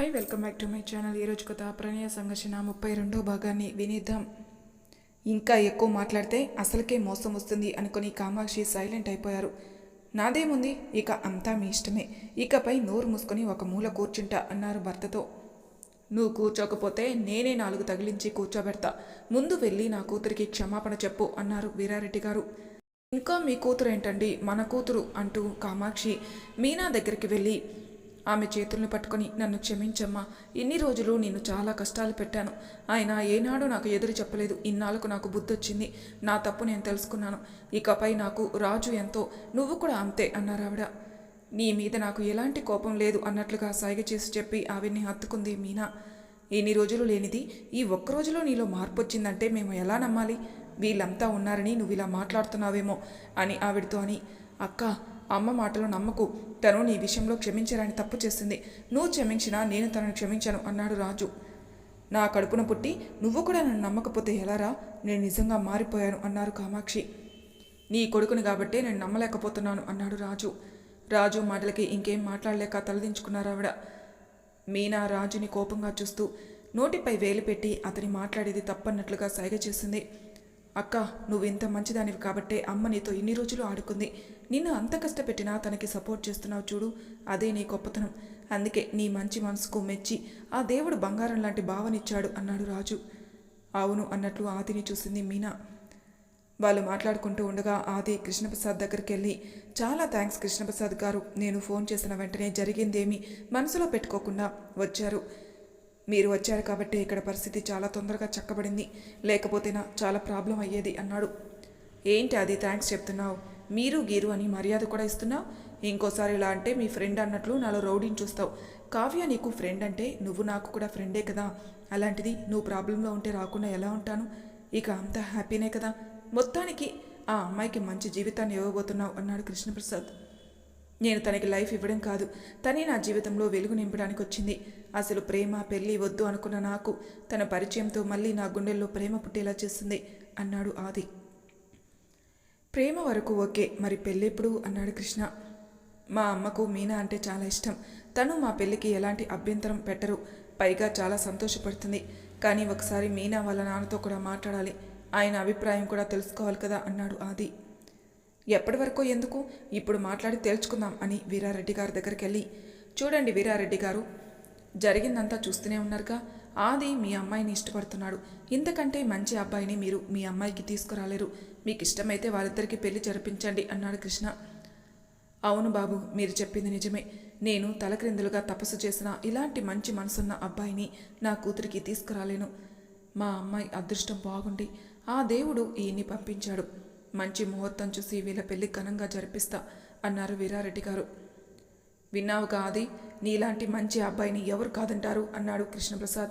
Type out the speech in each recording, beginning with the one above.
Hi welcome back to my channel ఈరోజు కొత్త ప్రణయ సంఘర్షణ ముప్పై రెండో భాగాన్ని వినేద్దాం. ఇంకా ఎక్కువ మాట్లాడితే అసలుకే మోసం వస్తుంది అనుకుని కామాక్షి సైలెంట్ అయిపోయారు. నాదేముంది ఇక అంతా మీ ఇష్టమే. ఇకపై నోరు మూసుకొని ఒక మూల కూర్చుంటా అన్నారు భర్తతో. నువ్వు కూర్చోకపోతే నేనే నాలుగు తగిలించి కూర్చోబెడతా. ముందు వెళ్ళి నా కూతురికి క్షమాపణ చెప్పు అన్నారు వీరారెడ్డి గారు. ఇంకా మీ కూతురు ఏంటండి మన కూతురు అంటూ కామాక్షి మీనా దగ్గరికి వెళ్ళి ఆమె చేతులను పట్టుకొని నన్ను క్షమించమ్మా. ఇన్ని రోజులు నేను చాలా కష్టాలు పెట్టాను. ఆయన ఏనాడు నాకు ఎదురు చెప్పలేదు. ఇన్నాళ్ళకు నాకు బుద్ధి వచ్చింది నా తప్పు నేను తెలుసుకున్నాను. ఇకపై నాకు రాజు ఎంతో నువ్వు కూడా అంతే అన్నారు ఆవిడ. నీ మీద నాకు ఎలాంటి కోపం లేదు అన్నట్లుగా సైగ చేసి చెప్పి ఆవిడ్ని హత్తుకుంది మీనా. ఇన్ని రోజులు లేనిది ఈ ఒక్క రోజులో నీలో మార్పు వచ్చిందంటే మేము ఎలా నమ్మాలి? వీళ్ళంతా ఉన్నారని నువ్వు ఇలా మాట్లాడుతున్నావేమో అని ఆవిడతో అని అక్క అమ్మ మాటలు నమ్మకు. తను నీ విషయంలో క్షమించరాని తప్పు చేసింది. నువ్వు క్షమించినా నేను తనను క్షమించను అన్నాడు రాజు. నా కడుపున పుట్టి నువ్వు కూడా నన్ను నమ్మకపోతే ఎలారా నేను నిజంగా మారిపోయాను అన్నారు కామాక్షి. నీ కొడుకుని కాబట్టే నేను నమ్మలేకపోతున్నాను అన్నాడు రాజు. రాజు మాటలకి ఇంకేం మాట్లాడలేక తలదించుకున్నారు ఆవిడ. మీనా రాజుని కోపంగా చూస్తూ నోటిపై వేలు పెట్టి అతని మాట్లాడేది తప్పన్నట్లుగా సైగ చేసింది. అక్క నువ్వు ఇంత మంచిదానివి కాబట్టే అమ్మ నీతో ఇన్ని రోజులు ఆడుకుంది. నిన్ను అంత కష్టపెట్టినా తనకి సపోర్ట్ చేస్తున్నావు చూడు అదే నీ గొప్పతనం. అందుకే నీ మంచి మనసుకు మెచ్చి ఆ దేవుడు బంగారం లాంటి భావనిచ్చాడు అన్నాడు రాజు. అవును అన్నట్లు ఆదిని చూసింది మీనా. వాళ్ళు మాట్లాడుకుంటూ ఉండగా ఆది కృష్ణప్రసాద్ దగ్గరికి వెళ్ళి చాలా థ్యాంక్స్ కృష్ణప్రసాద్ గారు నేను ఫోన్ చేసిన వెంటనే జరిగిందేమీ మనసులో పెట్టుకోకుండా వచ్చారు. మీరు వచ్చారు కాబట్టి ఇక్కడ పరిస్థితి చాలా తొందరగా చక్కబడింది. లేకపోతే నా చాలా ప్రాబ్లం అయ్యేది అన్నాడు. ఏంటి అది? థ్యాంక్స్ చెప్తున్నావు. మీరు గీరు అని మర్యాద కూడా ఇస్తున్నావు? ఇంకోసారి ఇలా అంటే మీ ఫ్రెండ్ అన్నట్లు నాలో రౌడీని చూస్తావు. కావ్య నీకు ఫ్రెండ్ అంటే నువ్వు నాకు కూడా ఫ్రెండే కదా. అలాంటిది నువ్వు ప్రాబ్లంలో ఉంటే రాకుండా ఎలా ఉంటాను? ఇక అంతా హ్యాపీనే కదా. మొత్తానికి ఆ అమ్మాయికి మంచి జీవితాన్ని ఇవ్వబోతున్నావు అన్నాడు కృష్ణప్రసాద్. నేను తనకి లైఫ్ ఇవ్వడం కాదు. తనే నా జీవితంలో వెలుగు నింపడానికి వచ్చింది. అసలు ప్రేమ పెళ్ళి వద్దు అనుకున్న నాకు తన పరిచయంతో మళ్ళీ నా గుండెల్లో ప్రేమ పుట్టేలా చేస్తుంది అన్నాడు ఆది. ప్రేమ వరకు ఓకే మరి పెళ్ళెప్పుడు? అన్నాడు కృష్ణ. మా అమ్మకు మీనా అంటే చాలా ఇష్టం. తను మా పెళ్ళికి ఎలాంటి అభ్యంతరం పెట్టరు. పైగా చాలా సంతోషపడుతుంది. కానీ ఒకసారి మీనా వాళ్ళ నాన్నతో కూడా మాట్లాడాలి. ఆయన అభిప్రాయం కూడా తెలుసుకోవాలి కదా అన్నాడు ఆది. ఎప్పటి వరకు ఎందుకు? ఇప్పుడు మాట్లాడి తేల్చుకుందాం అని వీరారెడ్డి గారి దగ్గరికి వెళ్ళి చూడండి వీరారెడ్డి గారు జరిగిందంతా చూస్తూనే ఉన్నారుగా. ఆది మీ అమ్మాయిని ఇష్టపడుతున్నాడు. ఇంతకంటే మంచి అబ్బాయిని మీరు మీ అమ్మాయికి తీసుకురాలేరు. మీకు ఇష్టమైతే వాళ్ళిద్దరికీ పెళ్ళి జరిపించండి అన్నాడు కృష్ణ. అవును బాబు మీరు చెప్పింది నిజమే. నేను తలక్రిందులుగా తపస్సు చేసిన ఇలాంటి మంచి మనసున్న అబ్బాయిని నా కూతురికి తీసుకురాలేను. మా అమ్మాయి అదృష్టం బాగుండి ఆ దేవుడు ఈయన్ని పంపించాడు. మంచి ముహూర్తం చూసి వీళ్ళ పెళ్ళి ఘనంగా జరిపిస్తా అన్నారు వీరారెడ్డి గారు. విన్నావుగా ఆది నీలాంటి మంచి అబ్బాయిని ఎవరు కాదంటారు? అన్నాడు కృష్ణప్రసాద్.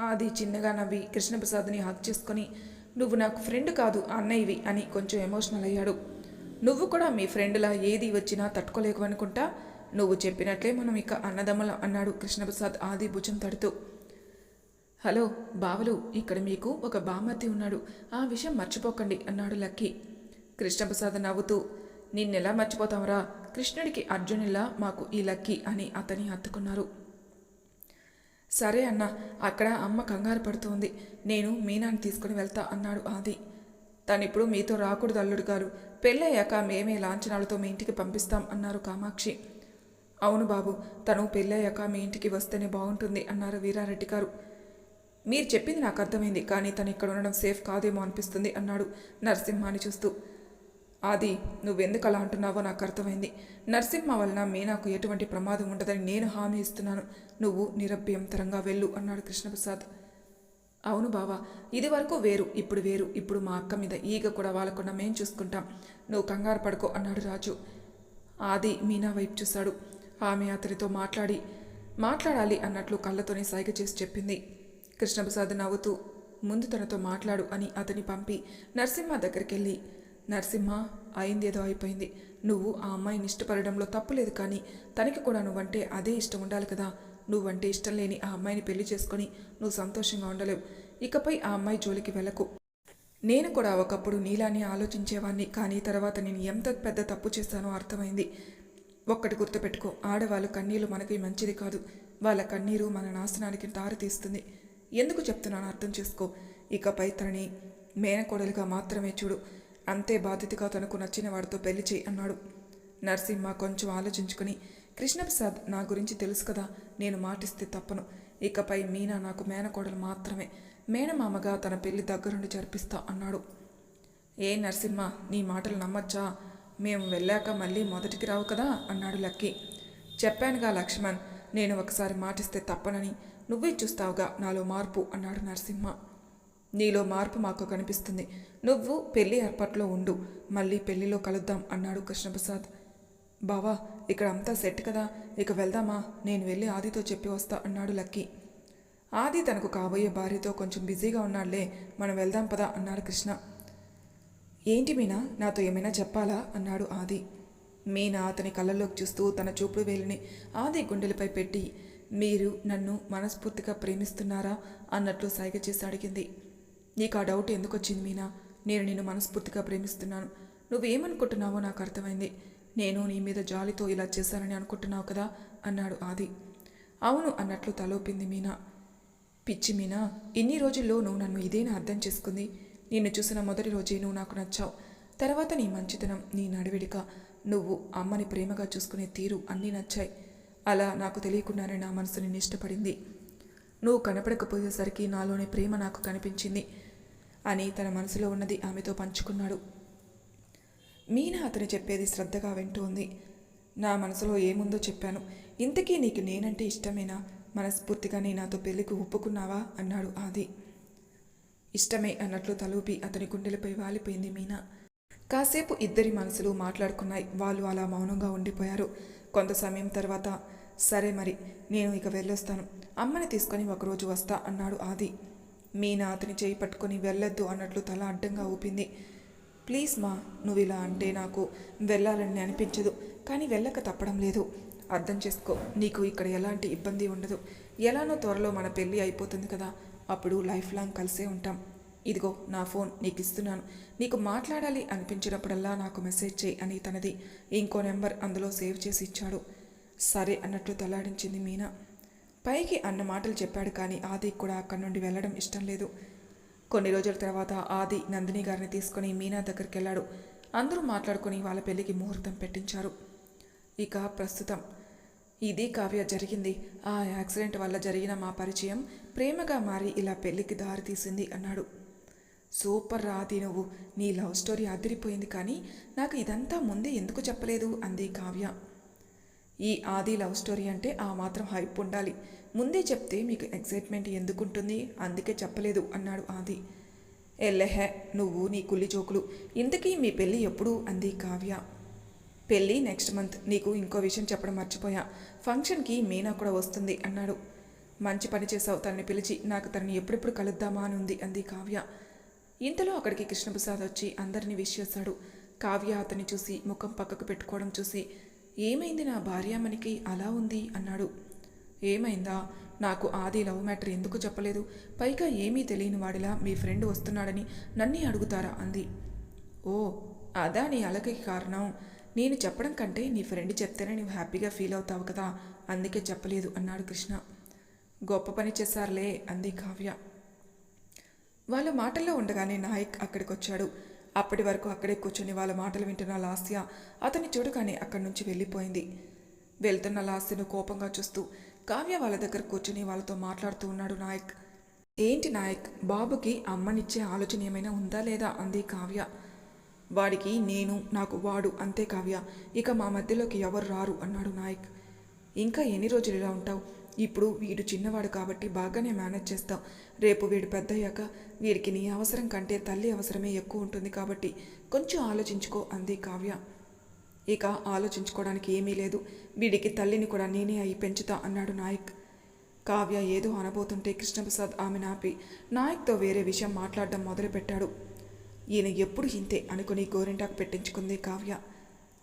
ఆది చిన్నగా నవ్వి కృష్ణప్రసాద్ని హక్ చేసుకొని నువ్వు నాకు ఫ్రెండ్ కాదు అన్నయ్యవి అని కొంచెం ఎమోషనల్ అయ్యాడు. నువ్వు కూడా మీ ఫ్రెండ్లా ఏది వచ్చినా తట్టుకోలేకు అనుకుంటా? నువ్వు చెప్పినట్లే మనం ఇక అన్నదమ్ములం అన్నాడు కృష్ణప్రసాద్ ఆది భుజం తడుతూ. హలో బావలు ఇక్కడ మీకు ఒక బామర్తి ఉన్నాడు. ఆ విషయం మర్చిపోకండి అన్నాడు లక్కీ. కృష్ణప్రసాద్ నవ్వుతూ నిన్నెలా మర్చిపోతాంరా కృష్ణుడికి అర్జునిలా మాకు ఈ లక్కీ అని అతని హత్తుకున్నారు. సరే అన్న అక్కడ అమ్మ కంగారు పడుతోంది. నేను మీనాన్ని తీసుకుని వెళ్తా అన్నాడు ఆది. తనిప్పుడు మీతో రాకూడదు అల్లుడు గారు. పెళ్ళయ్యాక మేమే లాంఛనాలతో మీ ఇంటికి పంపిస్తాం అన్నారు కామాక్షి. అవును బాబు తను పెళ్ళయ్యాక మీ ఇంటికి వస్తేనే బాగుంటుంది అన్నారు వీరారెడ్డి గారు మీరు చెప్పింది నాకు అర్థమైంది కానీ తను ఇక్కడ ఉండడం సేఫ్ కాదేమో అనిపిస్తుంది అన్నాడు నరసింహాని చూస్తూ. ఆది నువ్వెందుకు అలా అంటున్నావో నాకు అర్థమైంది. నరసింహ వలన మీనాకు ఎటువంటి ప్రమాదం ఉండదని నేను హామీ ఇస్తున్నాను. నువ్వు నిరభ్యంతరంగా వెళ్ళు అన్నాడు కృష్ణప్రసాద్. అవును బావా ఇది వరకు వేరు ఇప్పుడు వేరు. ఇప్పుడు మా అక్క మీద ఈగ కూడా వాళ్ళకుండా మేం చూసుకుంటాం. నువ్వు కంగారు పడుకో అన్నాడు రాజు. ఆది మీనా వైపు చూశాడు. ఆమె అతనితో మాట్లాడి మాట్లాడాలి అన్నట్లు కళ్ళతోనే సైగ చేసి చెప్పింది. కృష్ణప్రసాద్ నవ్వుతూ ముందు తనతో మాట్లాడు అని అతని పంపి నరసింహ దగ్గరికి వెళ్ళి నరసింహ అయిందేదో అయిపోయింది. నువ్వు ఆ అమ్మాయిని ఇష్టపడడంలో తప్పులేదు కానీ తనకి కూడా నువ్వంటే అదే ఇష్టం ఉండాలి కదా. నువ్వంటే ఇష్టం లేని ఆ అమ్మాయిని పెళ్ళి చేసుకొని నువ్వు సంతోషంగా ఉండలేవు. ఇకపై ఆ అమ్మాయి జోలికి వెళ్ళకు. నేను కూడా ఒకప్పుడు నీలానే ఆలోచించేవాణ్ణి కానీ తర్వాత నేను ఎంత పెద్ద తప్పు చేశానో అర్థమైంది. ఒక్కటి గుర్తుపెట్టుకో ఆడవాళ్ళు కన్నీళ్ళు మనకి మంచిది కాదు. వాళ్ళ కన్నీరు మన నాశనానికి దారి తీస్తుంది ఎందుకు చెప్తున్నాను అర్థం చేసుకో. ఇకపై తనని మేనకోడలిగా మాత్రమే చూడు. అంతే బాధ్యతగా తనకు నచ్చిన వాడితో పెళ్ళి చేయి అన్నాడు. నరసింహ కొంచెం ఆలోచించుకుని కృష్ణప్రసాద్ నా గురించి తెలుసు కదా నేను మాటిస్తే తప్పను. ఇకపై మీనా నాకు మేనకోడలు మాత్రమే. మేనమామగా తన పెళ్ళి దగ్గరుండి జరిపిస్తా అన్నాడు. ఏ నరసింహ నీ మాటలు నమ్మచ్చా? మేము వెళ్ళాక మళ్ళీ మొదటికి రావు కదా? అన్నాడు లక్కీ. చెప్పానుగా లక్ష్మణ్ నేను ఒకసారి మాటిస్తే తప్పనని. నువ్వే చూస్తావుగా నాలో మార్పు అన్నాడు నరసింహ. నీలో మార్పు మాకు కనిపిస్తుంది. నువ్వు పెళ్ళి ఏర్పాట్లో ఉండు. మళ్ళీ పెళ్ళిలో కలుద్దాం అన్నాడు కృష్ణప్రసాద్. బావా ఇక్కడ అంతా సెట్ కదా. ఇక వెళ్దామా? నేను వెళ్ళి ఆదితో చెప్పి వస్తా అన్నాడు లక్కీ. ఆది తనకు కాబోయే భార్యతో కొంచెం బిజీగా ఉన్నాడులే మనం వెళ్దాం పదా అన్నాడు కృష్ణ. ఏంటి మీనా? నాతో ఏమైనా చెప్పాలా? అన్నాడు ఆది. మీనా అతని కళ్ళల్లోకి చూస్తూ తన చూపుడు వేలిని ఆది గుండెలపై పెట్టి మీరు నన్ను మనస్ఫూర్తిగా ప్రేమిస్తున్నారా అన్నట్లు సైగ చేసి అడిగింది. నీకు ఆ డౌట్ ఎందుకు వచ్చింది మీనా? నేను నిన్ను మనస్ఫూర్తిగా ప్రేమిస్తున్నాను. నువ్వేమనుకుంటున్నావో నాకు అర్థమైంది. నేను నీ మీద జాలితో ఇలా చేశానని అనుకుంటున్నావు కదా? అన్నాడు ఆది. అవును అన్నట్లు తలోపింది మీనా. పిచ్చి మీనా ఇన్ని రోజుల్లో నువ్వు నన్ను ఇదేనా అర్థం చేసుకుంది? నిన్ను చూసిన మొదటి రోజే నువ్వు నాకు నచ్చావు. తర్వాత నీ మంచితనం నీ నడివిడిక నువ్వు అమ్మని ప్రేమగా చూసుకునే తీరు అన్నీ నచ్చాయి. అలా నాకు తెలియకుండానే నా మనసుని నిష్టపడింది ఇష్టపడింది. నువ్వు కనపడకపోయేసరికి నాలోని ప్రేమ నాకు కనిపించింది అని తన మనసులో ఉన్నది ఆమెతో పంచుకున్నాడు. మీనా అతను చెప్పేది శ్రద్ధగా వింటూ ఉంది నా మనసులో ఏముందో చెప్పాను. ఇంతకీ నీకు నేనంటే ఇష్టమేనా? మనస్ఫూర్తిగా నీ నాతో పెళ్ళికి ఒప్పుకున్నావా? అన్నాడు ఆది. ఇష్టమే అన్నట్లు తలూపి అతని గుండెలపై వాలిపోయింది మీనా. కాసేపు ఇద్దరి మనసులు మాట్లాడుకున్నాయి. వాళ్ళు అలా మౌనంగా ఉండిపోయారు. కొంత సమయం తర్వాత సరే మరి నేను ఇక వెళ్ళొస్తాను. అమ్మని తీసుకొని ఒకరోజు వస్తా అన్నాడు ఆది. మీనా అతని చేయి పట్టుకొని వెళ్ళొద్దు అన్నట్లు తల అడ్డంగా ఊపింది. ప్లీజ్ మా నువ్వు ఇలా అంటే నాకు వెళ్ళాలని అనిపించదు. కానీ వెళ్ళక తప్పడం లేదు. అర్థం చేసుకో నీకు ఇక్కడ ఎలాంటి ఇబ్బంది ఉండదు. ఎలానో త్వరలో మన పెళ్ళి అయిపోతుంది కదా. అప్పుడు లైఫ్ లాంగ్ కలిసే ఉంటాం. ఇదిగో నా ఫోన్ నీకు ఇస్తున్నాను నీకు మాట్లాడాలి అనిపించినప్పుడల్లా నాకు మెసేజ్ చేయి అని తనది. ఇంకో నెంబర్ అందులో సేవ్ చేసి ఇచ్చాడు. సరే అన్నట్లు తలాడించింది మీనా. పైకి అన్న మాటలు చెప్పాడు కానీ ఆది కూడా అక్కడి నుండి వెళ్ళడం ఇష్టం లేదు. కొన్ని రోజుల తర్వాత ఆది నందిని గారిని తీసుకొని మీనా దగ్గరికి వెళ్ళాడు అందరూ మాట్లాడుకొని వాళ్ళ పెళ్ళికి ముహూర్తం పెట్టించారు. ఇక ప్రస్తుతం ఇది కావ్య జరిగింది. ఆ యాక్సిడెంట్ వల్ల జరిగిన మా పరిచయం ప్రేమగా మారి ఇలా పెళ్ళికి దారి తీసింది అన్నాడు. సూపర్ రాది నువ్వు. నీ లవ్ స్టోరీ అదిరిపోయింది కానీ నాకు ఇదంతా ముందే ఎందుకు చెప్పలేదు? అంది కావ్య. ఈ ఆది లవ్ స్టోరీ అంటే ఆ మాత్రం హైప్ ఉండాలి. ముందే చెప్తే మీకు ఎక్సైట్మెంట్ ఎందుకుంటుంది? అందుకే చెప్పలేదు అన్నాడు ఆది. ఎల్లెహే నువ్వు నీ కుల్లి జోకులు. ఇంతకీ మీ పెళ్ళి ఎప్పుడు? అంది కావ్య. పెళ్ళి నెక్స్ట్ మంత్. నీకు ఇంకో విషయం చెప్పడం మర్చిపోయా. ఫంక్షన్కి మీనా కూడా వస్తుంది అన్నాడు. మంచి పని చేసావు తనని పిలిచి. నాకు తనని ఎప్పుడెప్పుడు కలుద్దామా అని ఉంది అంది కావ్య. ఇంతలో అక్కడికి కృష్ణప్రసాద్ వచ్చి అందరినీ విష్ చేశాడు కావ్య అతన్ని చూసి ముఖం పక్కకు పెట్టుకోవడం చూసి ఏమైంది నా భార్యామణికి అలా ఉంది? అన్నాడు. ఏమైందా? నాకు ఆది లవ్ మ్యాటర్ ఎందుకు చెప్పలేదు? పైగా ఏమీ తెలియని వాడిలా మీ ఫ్రెండ్ వస్తున్నాడని నన్నే అడుగుతారా? అంది. ఓ అదా నీ అలకకి కారణం. నేను చెప్పడం కంటే నీ ఫ్రెండ్ చెప్తేనే నువ్వు హ్యాపీగా ఫీల్ అవుతావు కదా. అందుకే చెప్పలేదు అన్నాడు కృష్ణ. గొప్ప పని చేశారులే అంది కావ్య. వాళ్ళ మాటల్లో ఉండగానే నాయక్ అక్కడికి వచ్చాడు అప్పటి వరకు అక్కడే కూర్చొని వాళ్ళ మాటలు వింటున్న లాస్య అతన్ని చూడగానే అక్కడి నుంచి వెళ్ళిపోయింది. వెళ్తున్న లాస్యను కోపంగా చూస్తూ కావ్య వాళ్ళ దగ్గర కూర్చొని వాళ్ళతో మాట్లాడుతూ ఉన్నాడు నాయక్. ఏంటి నాయక్ బాబుకి అమ్మనిచ్చే ఆలోచన ఏమైనా ఉందా లేదా? అంది కావ్య. వాడికి నేను నాకు వాడు అంతే కావ్య. ఇక మా మధ్యలోకి ఎవరు రారు అన్నాడు నాయక్. ఇంకా ఎన్ని రోజులు ఇలా ఉంటావు? ఇప్పుడు వీడు చిన్నవాడు కాబట్టి బాగానే మేనేజ్ చేస్తావు రేపు వీడు పెద్దయ్యాక వీడికి నీ అవసరం కంటే తల్లి అవసరమే ఎక్కువ ఉంటుంది కాబట్టి కొంచెం ఆలోచించుకో అంది కావ్య. ఇక ఆలోచించుకోవడానికి ఏమీ లేదు. వీడికి తల్లిని కూడా నేనే అయి పెంచుతా అన్నాడు నాయక్. కావ్య ఏదో అనబోతుంటే కృష్ణప్రసాద్ ఆమె నాపి నాయక్తో వేరే విషయం మాట్లాడడం మొదలుపెట్టాడు. ఈయన ఎప్పుడు ఇంతే అనుకుని గోరింటాకు పెట్టించుకుంది కావ్య.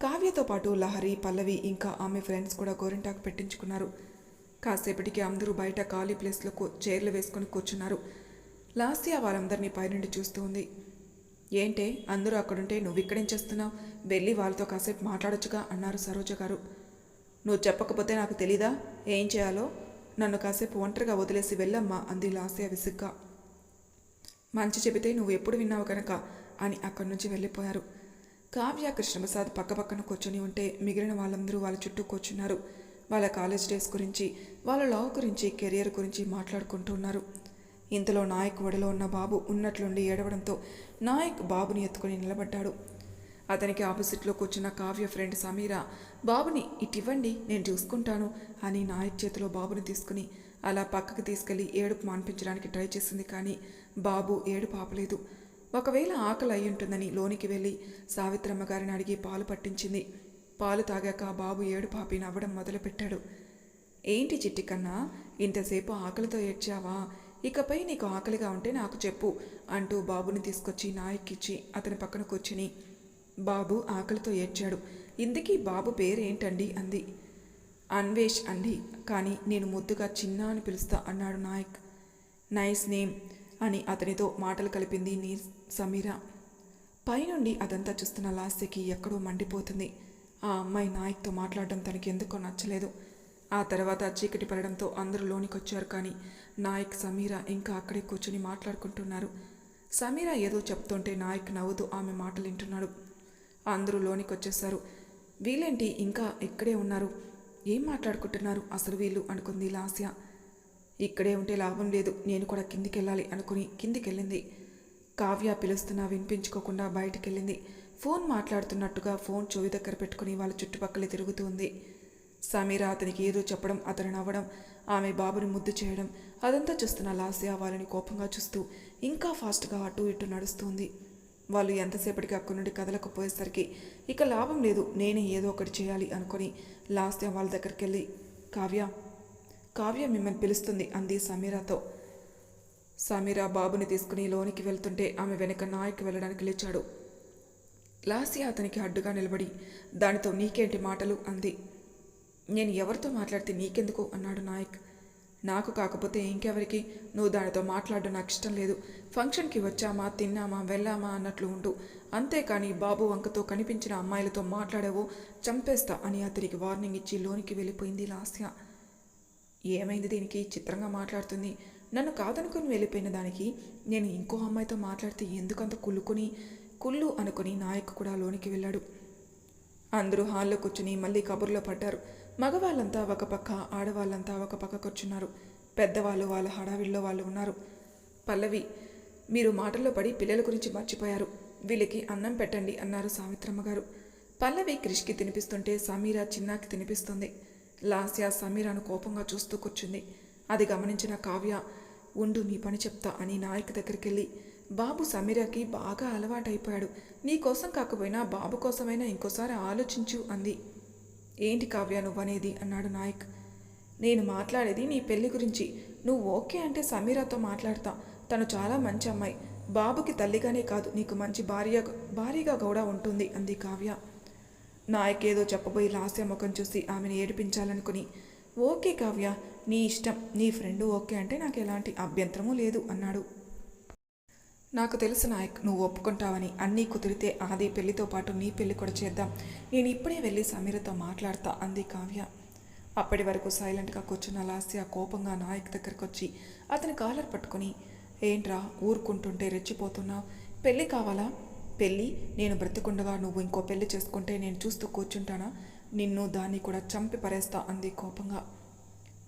కావ్యతో పాటు లహరి పల్లవి ఇంకా ఆమె ఫ్రెండ్స్ కూడా గోరింటాకు పెట్టించుకున్నారు. కాసేపటికి అందరూ బయట ఖాళీ ప్లేస్లో చైర్లు వేసుకొని కూర్చున్నారు. లాస్యా వాళ్ళందరినీ పైనుండి చూస్తూ ఉంది ఏంటే అందరూ అక్కడుంటే నువ్వు ఇక్కడేం చేస్తున్నావు? వెళ్ళి వాళ్ళతో కాసేపు మాట్లాడొచ్చుగా అన్నారు సరోజ గారు. నువ్వు చెప్పకపోతే నాకు తెలీదా? ఏం చేయాలో? నన్ను కాసేపు ఒంటరిగా వదిలేసి వెళ్ళమ్మా అంది లాస్య విసుగ్గా. మంచి చెబితే నువ్వు ఎప్పుడు విన్నావు కనుక అని అక్కడి నుంచి వెళ్ళిపోయారు. కావ్య కృష్ణప్రసాద్ పక్కపక్కన కూర్చొని ఉంటే మిగిలిన వాళ్ళందరూ వాళ్ళ చుట్టూ కూర్చున్నారు. వాళ్ళ కాలేజ్ డేస్ గురించి వాళ్ళ లవ్ గురించి కెరియర్ గురించి మాట్లాడుకుంటున్నారు. ఇంతలో నాయక్ ఒడిలో ఉన్న బాబు ఉన్నట్లుండి ఏడవడంతో నాయక్ బాబుని ఎత్తుకొని నిలబడ్డాడు. అతనికి ఆపోజిట్లో కూర్చున్న కావ్య ఫ్రెండ్ సమీర బాబుని ఇటివ్వండి నేను చూసుకుంటాను అని నాయక్ చేతిలో బాబుని తీసుకుని అలా పక్కకు తీసుకెళ్ళి ఏడుపు మాన్పించడానికి ట్రై చేసింది కానీ బాబు ఏడుపు ఆపలేదు. ఒకవేళ ఆకలి అయి ఉంటుందని లోనికి వెళ్ళి సావిత్రమ్మ గారిని అడిగి పాలు పట్టించింది. పాలు తాగాక బాబు ఏడు పాపి నవ్వడం మొదలుపెట్టాడు. ఏంటి చిట్టి కన్నా ఇంతసేపు ఆకలితో ఏడ్చావా? ఇకపై నీకు ఆకలిగా ఉంటే నాకు చెప్పు అంటూ బాబుని తీసుకొచ్చి నాయక్కిచ్చి అతని పక్కన కూర్చుని బాబు ఆకలితో ఏడ్చాడు. ఇందుకీ బాబు పేరేంటండి? అంది. అన్వేష్ అండి కానీ నేను ముద్దుగా చిన్న అని పిలుస్తా అన్నాడు నాయక్. నైస్ నేమ్ అని అతనితో మాటలు కలిపింది నీ సమీర. పైనుండి అదంతా చూస్తున్న లాస్యకి ఎక్కడో మండిపోతుంది. ఆ అమ్మాయి నాయక్తో మాట్లాడడం తనకి ఎందుకో నచ్చలేదు. ఆ తర్వాత చీకటి పడడంతో అందరూ లోనికొచ్చారు కానీ నాయక్ సమీర ఇంకా అక్కడే కూర్చుని మాట్లాడుకుంటున్నారు. సమీర ఏదో చెప్తుంటే నాయక్ నవ్వుతూ ఆమె మాటలు వింటున్నాడు అందరూ లోనికొచ్చేశారు. వీళ్ళేంటి ఇంకా ఇక్కడే ఉన్నారు? ఏం మాట్లాడుకుంటున్నారు అసలు వీళ్ళు? అనుకుంది లాస్య. ఇక్కడే ఉంటే లాభం లేదు నేను కూడా కిందికి వెళ్ళాలి అనుకుని కిందికి వెళ్ళింది కావ్య పిలుస్తున్నా వినిపించుకోకుండా బయటికెళ్ళింది. ఫోన్ మాట్లాడుతున్నట్టుగా ఫోన్ చెవి దగ్గర పెట్టుకుని వాళ్ళ చుట్టుపక్కలే తిరుగుతూ ఉంది సమీర అతనికి ఏదో చెప్పడం అతను నవ్వడం ఆమె బాబుని ముద్దు చేయడం అదంతా చూస్తున్న లాస్య వాళ్ళని కోపంగా చూస్తూ ఇంకా ఫాస్ట్గా అటు ఇటు నడుస్తుంది. వాళ్ళు ఎంతసేపటికి అక్కడి నుండి కదలకపోయేసరికి ఇక లాభం లేదు నేనే ఏదో ఒకటి చేయాలి అనుకొని లాస్య వాళ్ళ దగ్గరికి వెళ్ళి కావ్య కావ్య మిమ్మల్ని పిలుస్తుంది అంది సమీరాతో. సమీర బాబుని తీసుకుని లోనికి వెళ్తుంటే ఆమె వెనక నాయకు వెళ్ళడానికి లేచాడు. లాస్య అతనికి అడ్డుగా నిలబడి దానితో నీకేంటి మాటలు? అంది. నేను ఎవరితో మాట్లాడితే నీకెందుకు? అన్నాడు నాయక్. నాకు కాకపోతే ఇంకెవరికి? నువ్వు దానితో మాట్లాడడం నాకు ఇష్టం లేదు. ఫంక్షన్కి వచ్చామా తిన్నామా వెళ్ళామా అన్నట్లు ఉండు. అంతేకాని బాబు వంకతో కనిపించిన అమ్మాయిలతో మాట్లాడావో చంపేస్తా అని అతనికి వార్నింగ్ ఇచ్చి లోనికి వెళ్ళిపోయింది లాస్య. ఏమైంది దీనికి? చిత్రంగా మాట్లాడుతుంది. నన్ను కాదనుకుని వెళ్ళిపోయిన దానికి నేను ఇంకో అమ్మాయితో మాట్లాడితే ఎందుకంత కులుకుని కుళ్ళు అనుకుని నాయక్ కూడా లోనికి వెళ్ళాడు. అందరూ హాల్లో కూర్చుని మళ్ళీ కబుర్లో పడ్డారు. మగవాళ్ళంతా ఒక పక్క ఆడవాళ్ళంతా ఒక పక్క కూర్చున్నారు. పెద్దవాళ్ళు వాళ్ళ హడావిడిలో వాళ్ళు ఉన్నారు. పల్లవి మీరు మాటల్లో పడి పిల్లల గురించి మర్చిపోయారు. వీళ్ళకి అన్నం పెట్టండి అన్నారు సావిత్రమ్మ గారు. పల్లవి క్రిష్కి తినిపిస్తుంటే సమీర చిన్నాకి తినిపిస్తుంది. లాస్య సమీరాను కోపంగా చూస్తూ కూర్చుంది. అది గమనించిన కావ్య ఉండు నీ పని చెప్తా అని నాయక్ దగ్గరికి వెళ్ళి బాబు సమీరకి బాగా అలవాటైపోయాడు. నీకోసం కాకపోయినా బాబు కోసమైనా ఇంకోసారి ఆలోచించు అంది. ఏంటి కావ్య నువ్వనేది? అన్నాడు నాయక్. నేను మాట్లాడేది నీ పెళ్ళి గురించి. నువ్వు ఓకే అంటే సమీరాతో మాట్లాడతా. తను చాలా మంచి అమ్మాయి. బాబుకి తల్లిగానే కాదు నీకు మంచి భార్య భారీగా కూడా ఉంటుంది అంది కావ్య. నాయక్ ఏదో చెప్పబోయి లాస్య ముఖం చూసి ఆమెను ఏడిపించాలనుకుని ఓకే కావ్య నీ ఇష్టం నీ ఫ్రెండ్ ఓకే అంటే నాకు ఎలాంటి అభ్యంతరమూ లేదు అన్నాడు. నాకు తెలుసు నాయక్ నువ్వు ఒప్పుకుంటావని. అన్నీ కుదిరితే ఆది పెళ్ళితో పాటు నీ పెళ్ళి కూడా చేద్దాం. నేను ఇప్పుడే వెళ్ళి సమీరతో మాట్లాడతా అంది కావ్య. అప్పటి వరకు సైలెంట్గా కూర్చున్న లాస్య కోపంగా నాయక్ దగ్గరికి వచ్చి అతని కాలర్ పట్టుకుని ఏంట్రా ఊరుకుంటుంటే రెచ్చిపోతున్నావు? పెళ్ళి కావాలా? పెళ్ళి? నేను బ్రతికుండగా నువ్వు ఇంకో పెళ్ళి చేసుకుంటే నేను చూస్తూ కూర్చుంటానా? నిన్ను దాన్ని కూడా చంపి పరేస్తా అంది కోపంగా.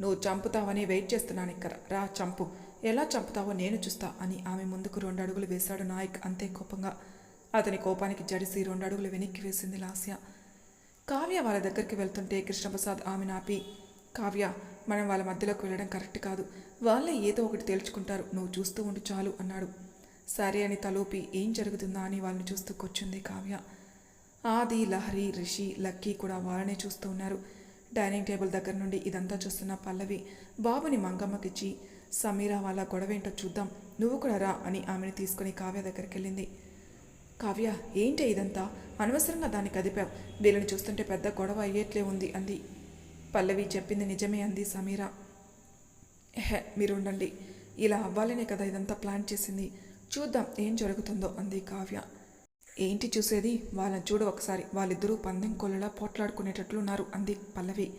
నువ్వు చంపుతావని వెయిట్ చేస్తున్నాను ఇక్కడ. రా చంపు. ఎలా చంపుతావో నేను చూస్తా అని ఆమె ముందుకు రెండు అడుగులు వేశాడు నాయక్ అంతే కోపంగా. అతని కోపానికి జడిసి రెండు అడుగులు వెనక్కి వేసింది లాస్య. కావ్య వాళ్ళ దగ్గరికి వెళ్తుంటే కృష్ణప్రసాద్ ఆమె నాపి కావ్య మనం వాళ్ళ మధ్యలోకి వెళ్ళడం కరెక్ట్ కాదు. వాళ్ళే ఏదో ఒకటి తేల్చుకుంటారు. నువ్వు చూస్తూ ఉండు చాలు అన్నాడు. సరే అని తలూపి ఏం జరుగుతుందా అని వాళ్ళని చూస్తూ కూర్చుంది కావ్య. ఆది లహరి రిషి లక్కీ కూడా వాళ్ళనే చూస్తూ ఉన్నారు. డైనింగ్ టేబుల్ దగ్గర నుండి ఇదంతా చూస్తున్న పల్లవి బాబుని మంగమ్మకిచ్చి సమీరా వాళ్ళ గొడవ ఏంటో చూద్దాం. నువ్వు కూడా రా అని ఆమెను తీసుకుని కావ్య దగ్గరికి వెళ్ళింది. కావ్య ఏంటి ఇదంతా? అనవసరంగా దాన్ని కదిపావు. వీళ్ళని చూస్తుంటే పెద్ద గొడవ అయ్యేట్లే ఉంది అంది. పల్లవి చెప్పింది నిజమే అంది సమీరా. ఎహె మీరు ఉండండి. ఇలా అవ్వాలనే కదా ఇదంతా ప్లాన్ చేసింది. చూద్దాం ఏం జరుగుతుందో అంది కావ్య. ఏంటి చూసేది? వాళ్ళని చూడు ఒకసారి. వాళ్ళిద్దరూ పందెం కొల్లలా పోట్లాడుకునేటట్లున్నారు అంది పల్లవి.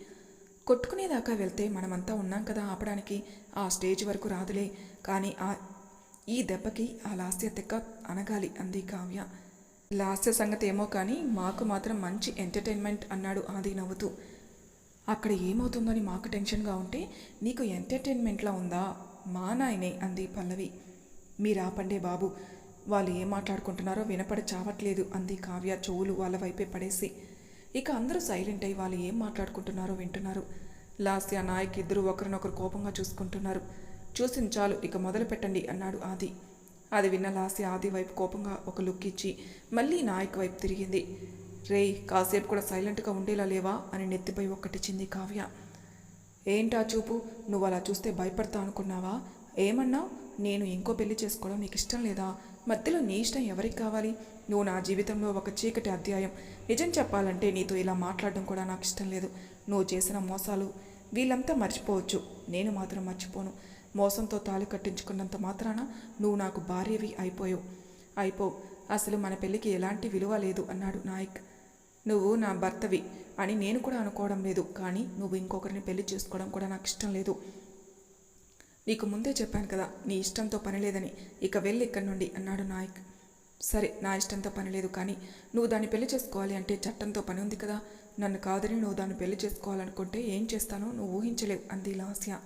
కొట్టుకునేదాకా వెళ్తే మనమంతా ఉన్నాం కదా ఆపడానికి. ఆ స్టేజ్ వరకు రాదులే. కానీ ఆ ఈ దెబ్బకి ఆ లాస్య తెక్క అనగాలి అంది కావ్య. లాస్య సంగతి ఏమో కానీ మాకు మాత్రం మంచి ఎంటర్టైన్మెంట్ అన్నాడు ఆది నవ్వుతూ. అక్కడ ఏమవుతుందని మాకు టెన్షన్గా ఉంటే నీకు ఎంటర్టైన్మెంట్లా ఉందా? మా నాయనే అంది పల్లవి. మీరాపండే బాబు. వాళ్ళు ఏం మాట్లాడుకుంటున్నారో వినపడి చావట్లేదు అంది కావ్య చెవులు వాళ్ళ వైపే పడేసి. ఇక అందరూ సైలెంట్ అయి వాళ్ళు ఏం మాట్లాడుకుంటున్నారో వింటున్నారు. లాస్య నాయక్ ఇద్దరు ఒకరినొకరు కోపంగా చూసుకుంటున్నారు. చూసింది చాలు ఇక మొదలు పెట్టండి అన్నాడు ఆది. అది విన్న లాస్య ఆది వైపు కోపంగా ఒక లుక్ ఇచ్చి మళ్ళీ నాయక్ వైపు తిరిగింది. రేయ్ కాసేపు కూడా సైలెంట్గా ఉండేలా లేవా? అని నెత్తిపై ఒక్కటిచ్చింది కావ్య. ఏంటా చూపు? నువ్వు అలా చూస్తే భయపడతా అనుకున్నావా? ఏమన్నావు? నేను ఇంకో పెళ్ళి చేసుకోవడం నీకు ఇష్టం లేదా? మధ్యలో నీ ఇష్టం ఎవరికి కావాలి? నువ్వు నా జీవితంలో ఒక చీకటి అధ్యాయం. నిజం చెప్పాలంటే నీతో ఇలా మాట్లాడడం కూడా నాకు ఇష్టం లేదు. నువ్వు చేసిన మోసాలు వీళ్ళంతా మర్చిపోవచ్చు. నేను మాత్రం మర్చిపోను. మోసంతో తాళి కట్టించుకున్నంత మాత్రాన నువ్వు నాకు భార్యవి అయిపోయావు. అయిపోవు అసలు మన పెళ్ళికి ఎలాంటి విలువ లేదు అన్నాడు నాయక్. నువ్వు నా భర్తవి అని నేను కూడా అనుకోవడం లేదు. కానీ నువ్వు ఇంకొకరిని పెళ్ళి చేసుకోవడం కూడా నాకు ఇష్టం లేదు. నీకు ముందే చెప్పాను కదా నీ ఇష్టంతో పని లేదని. ఇక వెళ్ళి ఇక్కడి నుండి అన్నాడు నాయక్. సరే నా ఇష్టంతో పని లేదు కానీ నువ్వు దాన్ని పెళ్ళి చేసుకోవాలి అంటే చట్టంతో పని ఉంది కదా. నన్ను కాదని నువ్వు దాన్ని పెళ్ళి చేసుకోవాలనుకుంటే ఏం చేస్తానో నువ్వు ఊహించలేవు అంది లాస్య.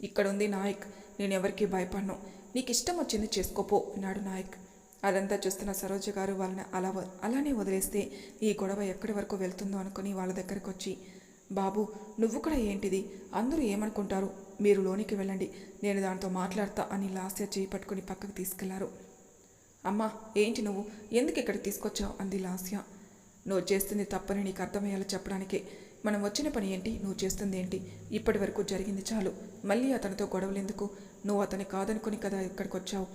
ఇక్కడ ఉంది నాయక్ నేను ఎవరికీ భయపడను. నీకు ఇష్టం వచ్చింది చేసుకోపో అన్నాడు నాయక్. అదంతా చూస్తున్న సరోజ గారు వాళ్ళని అలా అలానే వదిలేస్తే ఈ గొడవ ఎక్కడి వరకు వెళ్తుందో అనుకుని వాళ్ళ దగ్గరకు వచ్చి బాబు నువ్వు కూడా ఏంటిది? అందరూ ఏమనుకుంటారు? మీరు లోనికి వెళ్ళండి. నేను దాంతో మాట్లాడతా అని లాస్య చేయి పట్టుకుని పక్కకు తీసుకెళ్ళారు. అమ్మా ఏంటి నువ్వు? ఎందుకు ఇక్కడ తీసుకొచ్చావు? అంది లాస్య. నువ్వు చేస్తుంది తప్పని నీకు అర్థమయ్యేలా చెప్పడానికే. మనం వచ్చిన పని ఏంటి? నువ్వు చేస్తుంది ఏంటి? ఇప్పటి వరకు జరిగింది చాలు. మళ్ళీ అతనితో గొడవలు ఎందుకు నువ్వు అతని కాదనుకుని కదా ఇక్కడికి వచ్చావు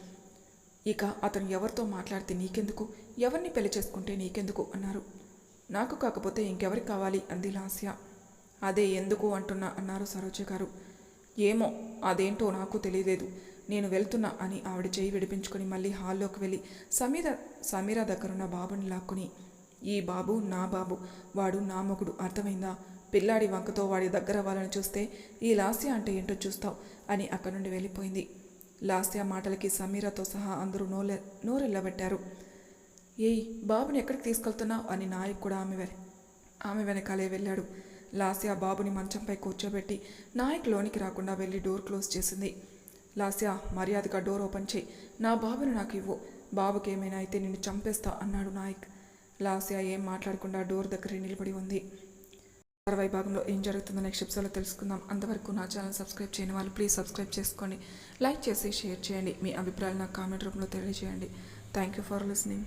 ఇక అతను ఎవరితో మాట్లాడితే నీకెందుకు? ఎవరిని పెళ్ళి చేసుకుంటే నీకెందుకు? అన్నారు. నాకు కాకపోతే ఇంకెవరికి కావాలి? అంది లాస్య. అదే ఎందుకు అంటున్నా? అన్నారు సరోజ గారు. ఏమో అదేంటో నాకు తెలియలేదు. నేను వెళ్తున్నా అని ఆవిడ చేయి విడిపించుకొని మళ్ళీ హాల్లోకి వెళ్ళి సమీర సమీర దగ్గరున్న బాబుని లాక్కుని ఈ బాబు నా బాబు వాడు నా మొగుడు అర్థమైందా? పిల్లాడి వంకతో వాడి దగ్గర వాళ్ళని చూస్తే ఈ లాస్య అంటే ఏంటో చూస్తావు? అని అక్కడి నుండి వెళ్ళిపోయింది. లాస్య మాటలకి సమీరతో సహా అందరూ నోలె నోరెళ్ళబెట్టారు. ఏయ్ బాబుని ఎక్కడికి తీసుకెళ్తున్నావు? అని నాయక్ కూడా ఆమె ఆమె వెనకాలే వెళ్ళాడు. లాస్య బాబుని మంచంపై కూర్చోబెట్టి నాయక్ లోనికి రాకుండా వెళ్ళి డోర్ క్లోజ్ చేసింది. లాస్య మర్యాదగా డోర్ ఓపెన్ చేయి. నా బాబుని నాకు ఇవ్వు. బాబుకి ఏమైనా అయితే నిన్ను చంపేస్తా అన్నాడు నాయక్. లాస్య ఏం మాట్లాడకుండా డోర్ దగ్గరే నిలబడి ఉంది. అరవై భాగంలో ఏం జరుగుతుందో నెక్స్ట్ ఎపిసోడ్లో తెలుసుకుందాం. అంతవరకు నా ఛానల్ సబ్స్క్రైబ్ చేయని వాళ్ళు ప్లీజ్ సబ్స్క్రైబ్ చేసుకోండి లైక్ చేసి షేర్ చేయండి. మీ అభిప్రాయాలు నాకు కామెంట్ రూపంలో తెలియజేయండి. Thank you for listening